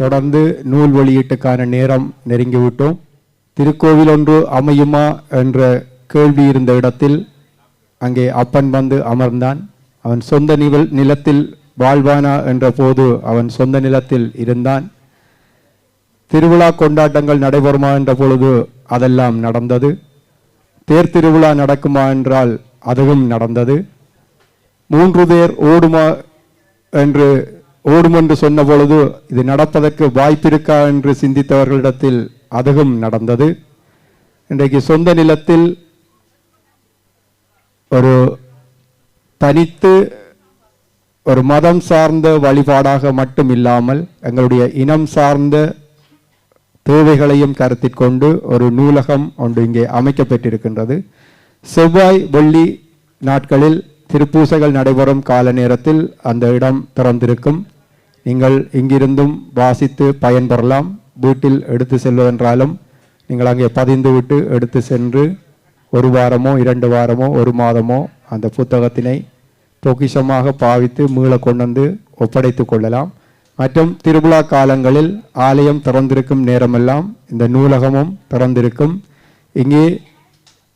தொடர்ந்து நூல் வெளியீட்டுக்கான நேரம் நெருங்கிவிட்டோம். திருக்கோவில் ஒன்று அமையுமா என்ற கேள்வி இருந்த இடத்தில் அங்கே அப்பன் வந்து அமர்ந்தான். அவன் சொந்த நிவல் நிலத்தில் வாழ்வானா என்ற போது அவன் சொந்த நிலத்தில் இருந்தான். திருவிழா கொண்டாட்டங்கள் நடைபெறுமா என்ற பொழுது அதெல்லாம் நடந்தது. தேர் திருவிழா நடக்குமா என்றால் அதுவும் நடந்தது. மூன்று பேர் ஓடுமா என்று ஓடும் என்று சொன்ன பொழுது இது நடப்பதற்கு வாய்ப்பிருக்கா என்று சிந்தித்தவர்களிடத்தில் அதுவும் நடந்தது. இன்றைக்கு சொந்த நிலத்தில் ஒரு தனித்து ஒரு மதம் சார்ந்த வழிபாடாக மட்டும் இல்லாமல் எங்களுடைய இனம் சார்ந்த தேவைகளையும் கருத்தில் கொண்டு ஒரு நூலகம் ஒன்று இங்கே அமைக்கப்பட்டிருக்கின்றது. செவ்வாய் வெள்ளி நாட்களில் திருப்பூசைகள் நடைபெறும் கால நேரத்தில் அந்த இடம் திறந்திருக்கும். நீங்கள் இங்கிருந்தும் வாசித்து பயன்பெறலாம். வீட்டில் எடுத்து செல்வதென்றாலும் நீங்கள் அங்கே பதிந்து விட்டு எடுத்து சென்று ஒரு வாரமோ இரண்டு வாரமோ ஒரு மாதமோ அந்த புத்தகத்தினை பொக்கிஷமாக பாவித்து மீள கொண்டு வந்து ஒப்படைத்து கொள்ளலாம். மற்றும் திருவிழா காலங்களில் ஆலயம் திறந்திருக்கும் நேரமெல்லாம் இந்த நூலகமும் திறந்திருக்கும். இங்கே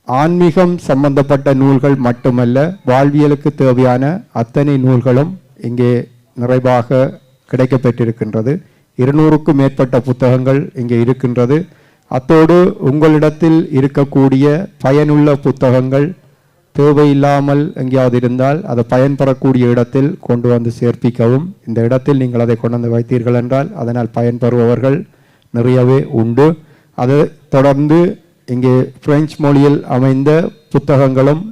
ஆன்மீகம் சம்பந்தப்பட்ட நூல்கள் மட்டுமல்ல வாழ்வியலுக்கு தேவையான அத்தனை நூல்களும் இங்கே நிறைவாக கிடைக்கப்பெற்றிருக்கின்றது இருநூறுக்கும் மேற்பட்ட புத்தகங்கள் இங்கே இருக்கின்றது. அத்தோடு உங்களிடத்தில் இருக்கக்கூடிய பயனுள்ள புத்தகங்கள் தேவையில்லாமல் எங்கேயாவது இருந்தால் அதை பயன்பெறக்கூடிய இடத்தில் கொண்டு வந்து சேர்ப்பிக்கவும். இந்த இடத்தில் நீங்கள் அதை கொண்டு வந்து வைத்தீர்கள் என்றால் அதனால் பயன்பெறுபவர்கள் நிறையவே உண்டு. அதை தொடர்ந்து இங்கே பிரெஞ்சு மொழியில் அமைந்த புத்தகங்களும்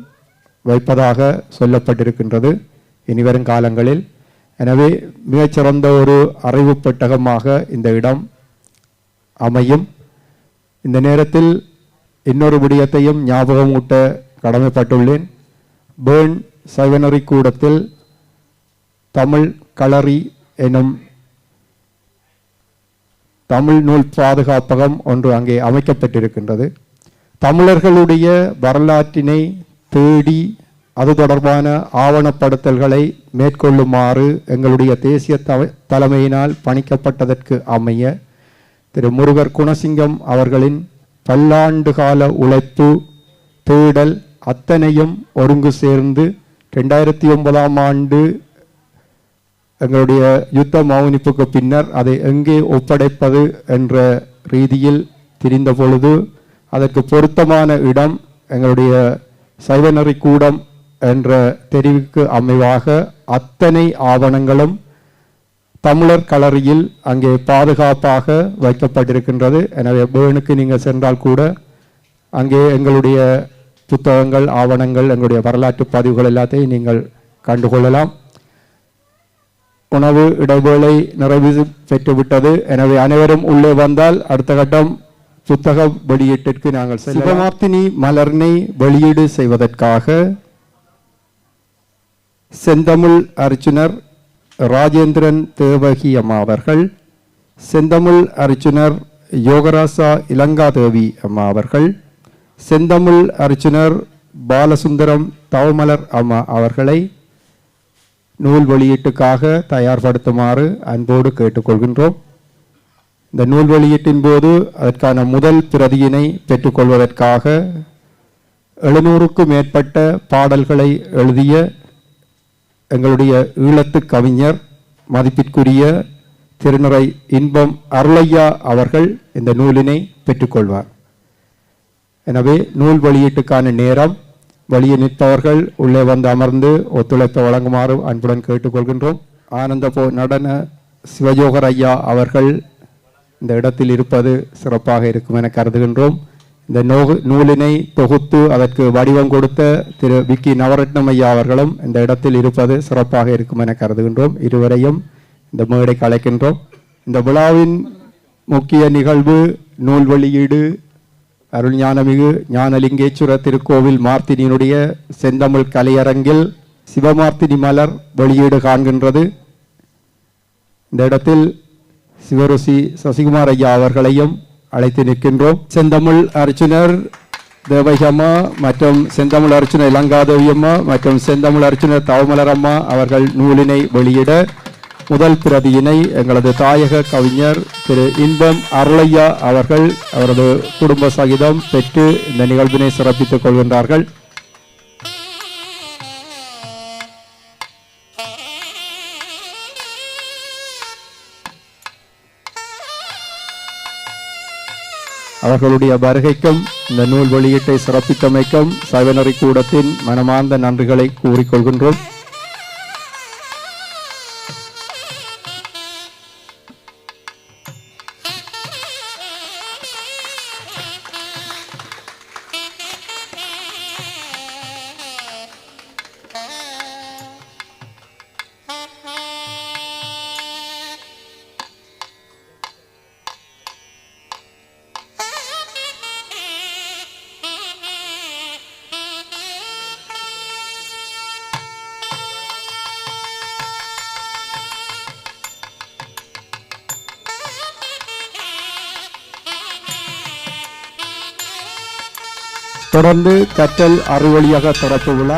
வைப்பதாக சொல்லப்பட்டிருக்கின்றது. இனிவரும் காலங்களில் எனவே மிகச்சிறந்த ஒரு அறிவு பெட்டகமாக இந்த இடம் அமையும். இந்த நேரத்தில் இன்னொரு விடயத்தையும் ஞாபகமூட்ட கடமைப்பட்டுள்ளேன். பேர்ன் சைவனரி கூடத்தில் தமிழ் களரி எனும் தமிழ் நூல் பாதுகாப்பகம் ஒன்று அங்கே அமைக்கப்பட்டிருக்கின்றது. தமிழர்களுடைய வரலாற்றினை தேடி அது தொடர்பான ஆவணப்படுத்தல்களை மேற்கொள்ளுமாறு எங்களுடைய தேசிய தலைமையினால் பணிக்கப்பட்டதற்கு அமைய திரு முருகர் குணசிங்கம் அவர்களின் பல்லாண்டு கால உழைப்பு தேடல் அத்தனையும் ஒருங்கு சேர்ந்து ரெண்டாயிரத்தி ஒன்பதாம் ஆண்டு எங்களுடைய யுத்த மௌனிப்புக்கு பின்னர் அதை எங்கே ஒப்படைப்பது என்ற ரீதியில் திரிந்த பொழுது அதற்கு பொருத்தமான இடம் எங்களுடைய சைவநறி கூடம் என்ற தெரிவுக்கு அமைவாக அத்தனை ஆவணங்களும் தமிழர் கலரியில் அங்கே பாதுகாப்பாக வைக்கப்பட்டிருக்கின்றது. எனவே பேனுக்கு நீங்கள் சென்றால் கூட அங்கே எங்களுடைய புத்தகங்கள் ஆவணங்கள் எங்களுடைய வரலாற்று பதிவுகள் எல்லாத்தையும் நீங்கள் கண்டுகொள்ளலாம். உணவு இடைவேளை நிறைவு பெற்றுவிட்டது. எனவே அனைவரும் உள்ளே வந்தால் அடுத்த கட்டம் புத்தக வெளியீட்டிற்கு நாங்கள் செல்ல சிவமார்த்தினி மலர்னை வெளியீடு செய்வதற்காக செந்தமிழ் அர்ச்சுனர் ராஜேந்திரன் தேவகி அம்மா அவர்கள் செந்தமிழ் அர்ச்சுனர் யோகராசா இலங்காதேவி அம்மா அவர்கள் செந்தமிழ் அர்ச்சுனர் பாலசுந்தரம் தவமலர் அம்மா அவர்களை நூல் வெளியீட்டுக்காக தயார்படுத்துமாறு அன்போடு கேட்டுக்கொள்கின்றோம். இந்த நூல் வெளியீட்டின் போது அதற்கான முதல் பிரதியினை பெற்றுக்கொள்வதற்காக எழுநூறுக்கும் மேற்பட்ட பாடல்களை எழுதிய எங்களுடைய ஈழத்து கவிஞர் மதிப்பிற்குரிய திருநரை இன்பம் அருளையா அவர்கள் இந்த நூலினை பெற்றுக்கொள்வார். எனவே நூல் வெளியீட்டுக்கான நேரம் வெளியே நிற்பவர்கள் உள்ளே வந்து அமர்ந்து ஒத்துழைப்பை வழங்குமாறு அன்புடன் கேட்டுக்கொள்கின்றோம். ஆனந்தபோ நடன சிவஜோகர் ஐயா அவர்கள் இந்த இடத்தில் இருப்பது சிறப்பாக இருக்கும் என கருதுகின்றோம். இந்த நோகு நூலினை தொகுத்து அதற்கு வடிவம் கொடுத்த திரு விக்கி நவரத்னம் ஐயா அவர்களும் இந்த இடத்தில் இருப்பது சிறப்பாக இருக்கும் என கருதுகின்றோம். இருவரையும் இந்த மேடைக்கு அழைக்கின்றோம். இந்த விழாவின் முக்கிய நிகழ்வு நூல் வெளியீடு அருள் ஞானமிகு ஞானலிங்கேஸ்வர திருக்கோவில் மார்த்தினியினுடைய செந்தமிழ் கலையரங்கில் சிவமார்த்தினி மலர் வெளியீடு காண்கின்றது. இந்த இடத்தில் சிவருசி சசிகுமார் ஐயா அவர்களையும் அழைத்து நிற்கின்றோம். செந்தமிழ் அர்ச்சுனர் தேவகம்மா மற்றும் செந்தமிழ் அர்ச்சுனர் இலங்காதேவி அம்மா மற்றும் செந்தமிழ் அர்ச்சுனர் தவமலரம்மா அவர்கள் நூலினை வெளியிட முதல் பிரதியினை எங்களது தாயக கவிஞர் திரு இன்பம் அருளையா அவர்கள் அவரது குடும்ப சகிதம் பெற்று இந்த நிகழ்வினை சிறப்பித்துக் கொள்கின்றார்கள். அவர்களுடைய வருகைக்கும் இந்த நூல் வெளியீட்டை சிறப்பித்தமைக்கும் சவினரி கூடத்தின் மனமார்ந்த நன்றிகளை கூறிக்கொள்கின்றோம். தொடர்ந்து கற்றல் அறுவழியாக திறப்பு விழா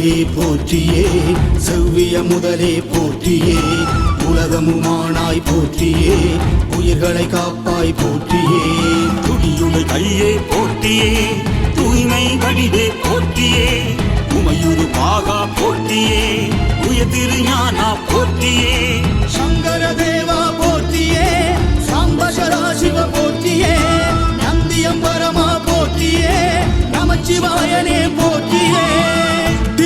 செந்தமிழரையே போற்றியே செவ்விய முதலே போற்றியே உலகமுமானாய் போற்றியே உயிர்களை காப்பாய் போற்றியே. துடியுடை கையே போற்றியே தூய்மை வடிவே போற்றியே உமையுரு பாகா போற்றியே உயர் திருஞானா போற்றியே. சங்கர தேவா போற்றியே சாம்ப சதாசிவ போற்றியே நந்தியம்பரமா போற்றியே நமச்சிவாயனே போற்றியே.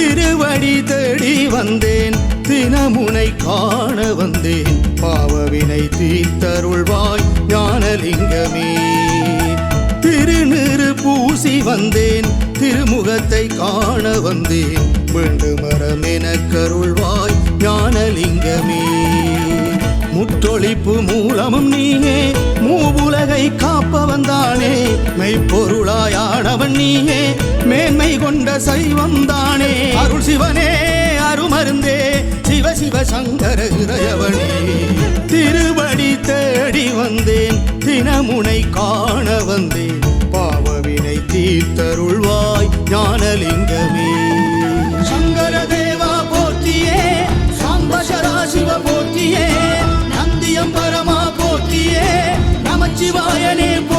திருவடி தேடி வந்தேன் தினமுனை காண வந்தேன். பாவவினை தீர்த்தருள்வாய் ஞானலிங்கமே. திருநீறு பூசி வந்தேன் திருமுகத்தை காண வந்தேன். வேண்டுமரமென கருள்வாய் ஞானலிங்கமே. முற்றொழிப்பு மூலமும் நீயே மூவுலகை காப்பவன் தானே. மெய்ப்பொருளாயானவன் நீயே மேன்மை கொண்ட சைவம் தானே. அருள் சிவனே அருமருந்தே சிவ சிவ சங்கர இறையவனே. திருவடி தேடி வந்தேன் தினமுனை காண வந்தேன். பாவவினை தீர்த்தருள்வாய் ஞானலிங்கம் நமச்சிவாயனே போற்றியே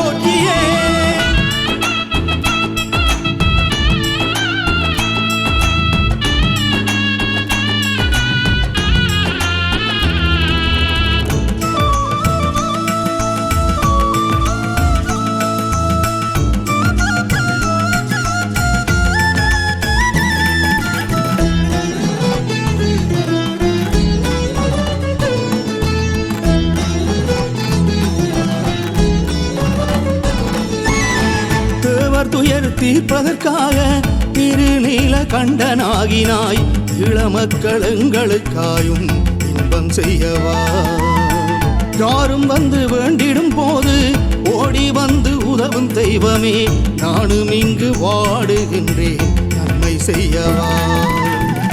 கண்டனாகினாய் இளமக்கள் எங்களுக்காயும் இன்பம் செய்யவா. யாரும் வந்து வேண்டிடும் போது ஓடி வந்து உதவும் தெய்வமே நானும் இங்கு வாடுகின்றேன் நன்மை செய்யவா.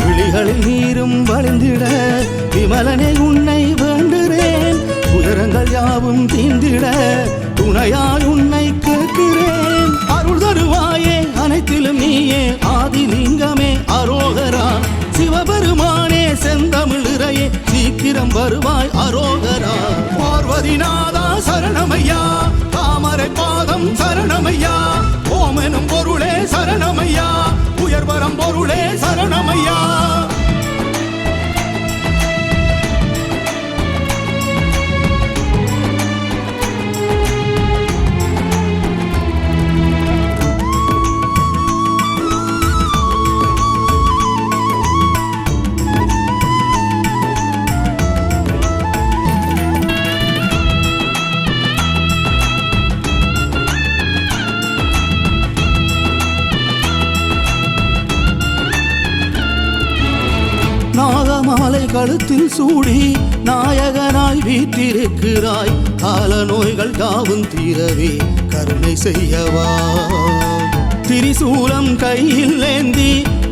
விழிகளில் நீரும் வழிந்திட விமலனை உன்னை வேண்டுகிறேன் உயரங்கள் யாவும் தீந்திட துணையாய் உன்னை நீயே ஆதிலிங்கமே அரோகரா. சிவபெருமானே செந்தமிழிறையே சீக்கிரம் வருவாய் அரோகரா. பார்வதிநாதா சரணமையா தாமரை பாதம் சரணமையா. ஓமெனும் பொருளே சரணமையா உயர்வரம் பொருளே சரணமையா. மாலை கழுத்தில் சூடி நாயகனாய் வீட்டிருக்கிறாய் கால நோய்கள் காவும் தீரவே கருணை செய்யவா. திரிசூலம் கையில் ஏந்தி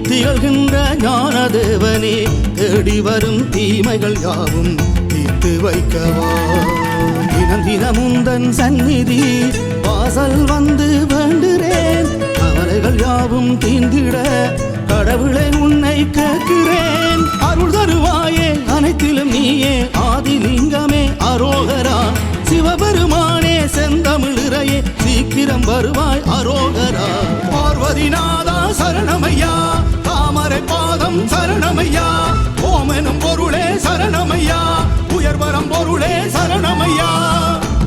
திகழ்கின்ற ஞான தேவனே தேடி வரும் தீமைகள் யாவும் தீர்த்து வைக்கவா. தினம் தினமுந்தன் சந்நிதி வாசல் வந்து வேண்டுறேன். கவலைகள் யாவும் தீந்திட கடவுளை உன்னை கேட்கிறேன். அருள் தருவாயே அனைத்திலும் நீயே. ஆதி லிங்கமே அரோகரா. சிவபெருமானே செந்தமிழிறையே சீக்கிரம் வருவாய் அரோகரா. பார்வதிநாதா சரணமையா. தாமரை பாதம் சரணமையா. ஓமெனும் பொருளே சரணமையா. உயர்வரம் பொருளே சரணமையா.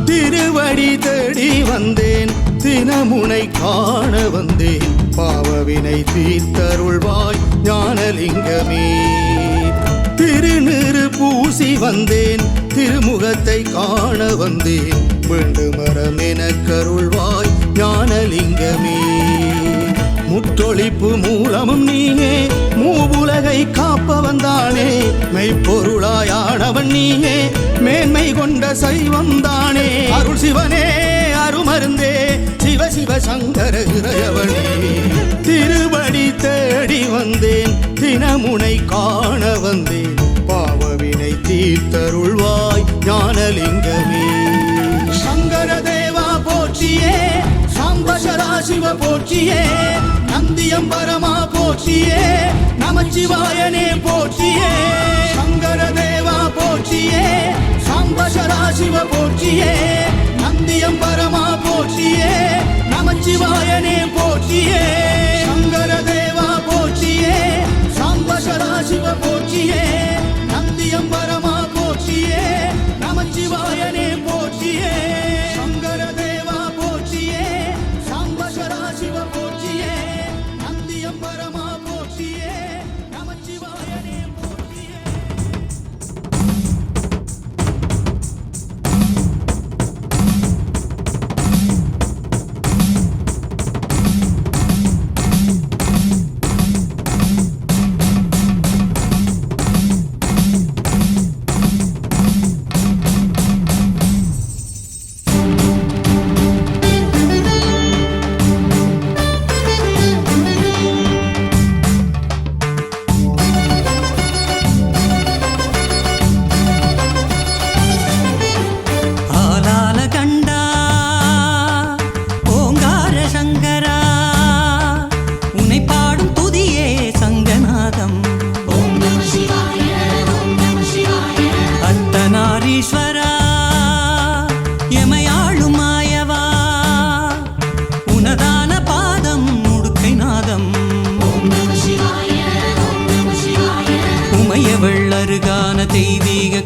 திருவடி தேடி வந்தேன். தினமுனை காண வந்தேன். பாவவினை தீர்த்தருள்வாய் ஞானலிங்கமே. திருநீறு பூசி வந்தேன். திருமுகத்தை காண வந்தேன். வேண்டுமரம் என கருள்வாய் ஞானலிங்கமே. முற்றொழிப்பு மூலமும் நீயே. மூவுலகை காப்ப வந்தானே மெய்ப்பொருளாயானவன் நீயே. மேன்மை கொண்ட சைவம் தானே. அருள் சிவனே அருமருந்தே. சிவ சிவ சங்கர இறையவனே திருவடி தேடி வந்தேன் தினமுனை காண வந்தேன். பாவவினை தீர்த்தருள்வாய் ஞானலிங்கமே. சங்கர தேவா போற்றியே சாம்பசரா சிவ போற்றியே நந்தியம் பரமா போற்றியே நமச்சிவாயனே போற்றியே. சங்கர தேவா போற்றியே சாம்பசரா சிவ போற்றியே நந்தியம் பரமா போற்றியே நமச்சிவாயனே போற்றியே சங்கர தேவா போற்றியே சாம்ப சதாசிவ போற்றியே நந்தியம் பரமா போற்றியே நமச்சிவாயனே போற்றியே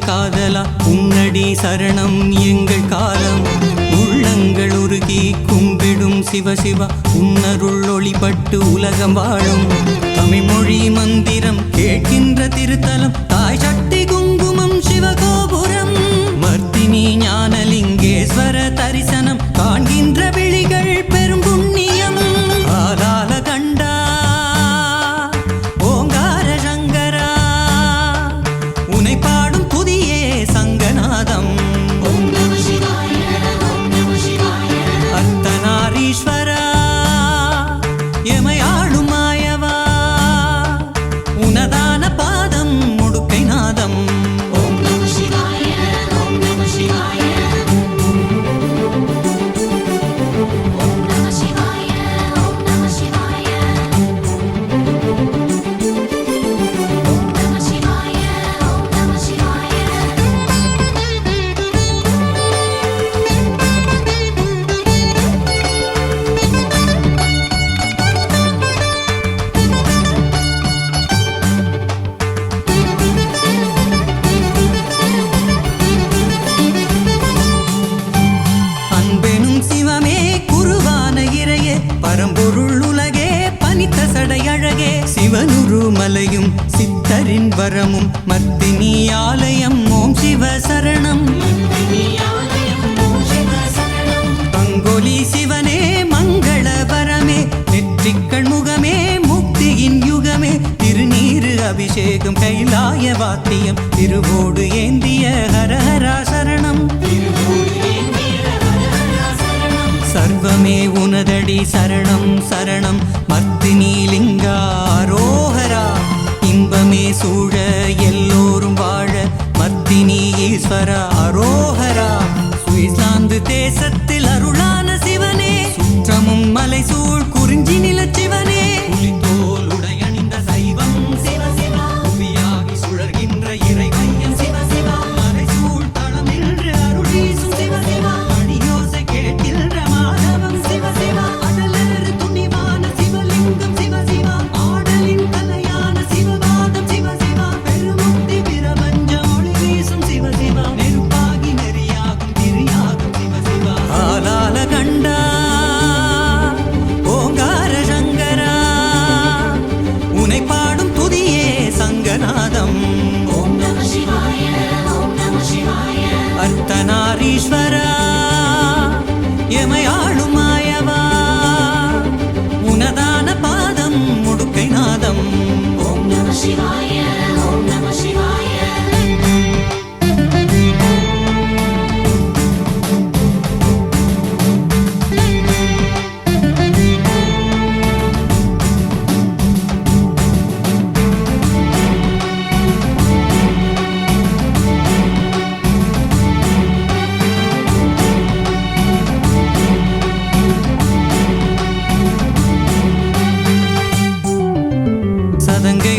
காதலா? உன்னடி சரணம் எங்கள் காலம். உள்ளங்கள் உருகி கும்பிடும் சிவ சிவா. உன்னருள் ஒளிபட்டு உலகம் வாழும். தமிழ்மொழி மந்திரம் கேட்கின்ற திருத்தலம். தாய் சட்ட அபிஷேகம் கைலாய வாத்தியம் திருவோடு ஏந்திய ஹரஹரா சரணம். சர்வமே உனதடி சரணம் சரணம். மர்த்தினி லிங்கா அரோஹரா இன்பமே சூழ எல்லோரும் வாழ. மர்த்தினி ஈஸ்வர அரோஹரா சுவிஸ்லாந்து தேசத்தில் அருளான சிவனே. சுற்றமும் மலை சூழ் குறிஞ்சி நிலச்சி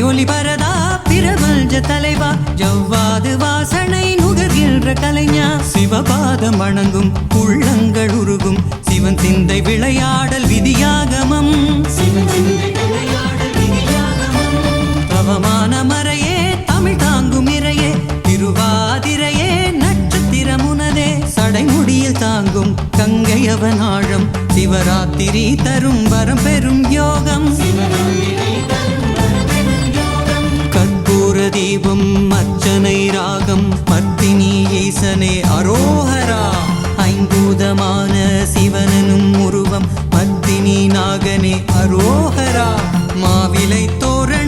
ஒளி பரதா பிரபஞ்ச தலைவா ஜவ்வாது வாசனை நுகர்கின்ற கலைஞா. சிவபாதம் வணங்கும் உள்ளங்கள் உருகும் சிவன் சிந்தை விளையாடல் விதியாகமம். சிவன் சிந்தை விளையாடல் விதியாகமம். தவமான மறையே தமிழ் தாங்கும் இறையே திருவாதிரையே நட்சத்திரமுனதே. சடைமுடியில் தாங்கும் கங்கையவன் ஆழம் சிவராத்திரி தரும் வரம் பெறும் யோகம். கற்பூர தீபம் அர்ச்சனை ராகம் பத்தினி ஈசனே அரோஹரா. ஐம்பூதமான சிவனனும் உருவம் பத்தினி நாகனே அரோஹரா. மாவிலை தோரணம்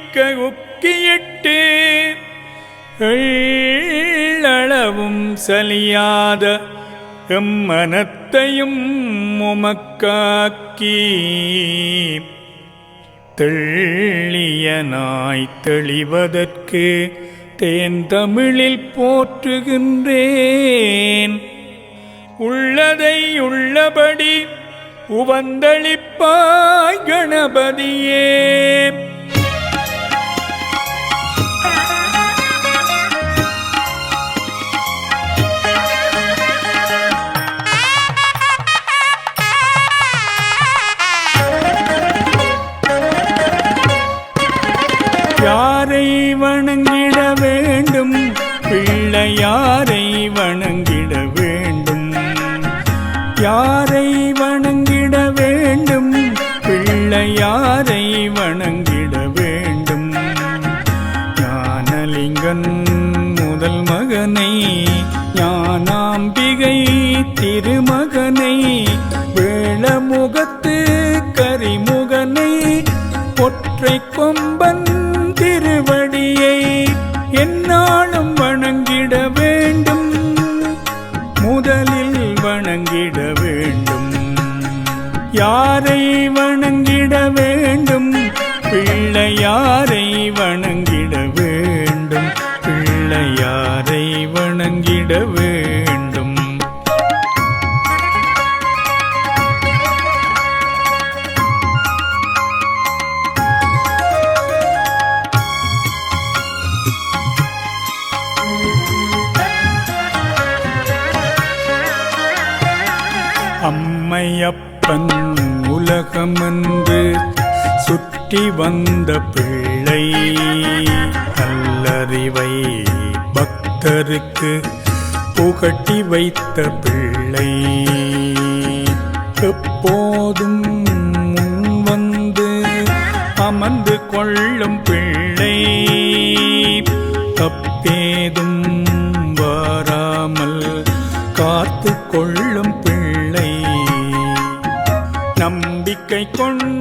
மிக்க உக்கியிட்டு எள்ளளவும் சலியாத எம்மனத்தையும் உமக்காக்கி தெள்ளியனாய் தெளிவதற்கு தேந்தமிழில் போற்றுகின்றேன். உள்ளதை உள்ளபடி உவந்தளிப்பாய் கணபதியே. யாரை வணங்கிட வேண்டும்? பிள்ளையாரை வண வந்த பிள்ளை நல்லறிவை பக்தருக்கு புகட்டி வைத்த பிள்ளை. எப்போதும் முன் வந்து அமர்ந்து கொள்ளும் பிள்ளை. தப்பேதும் வராமல் காத்து கொள்ளும் பிள்ளை. நம்பிக்கை கொண்டு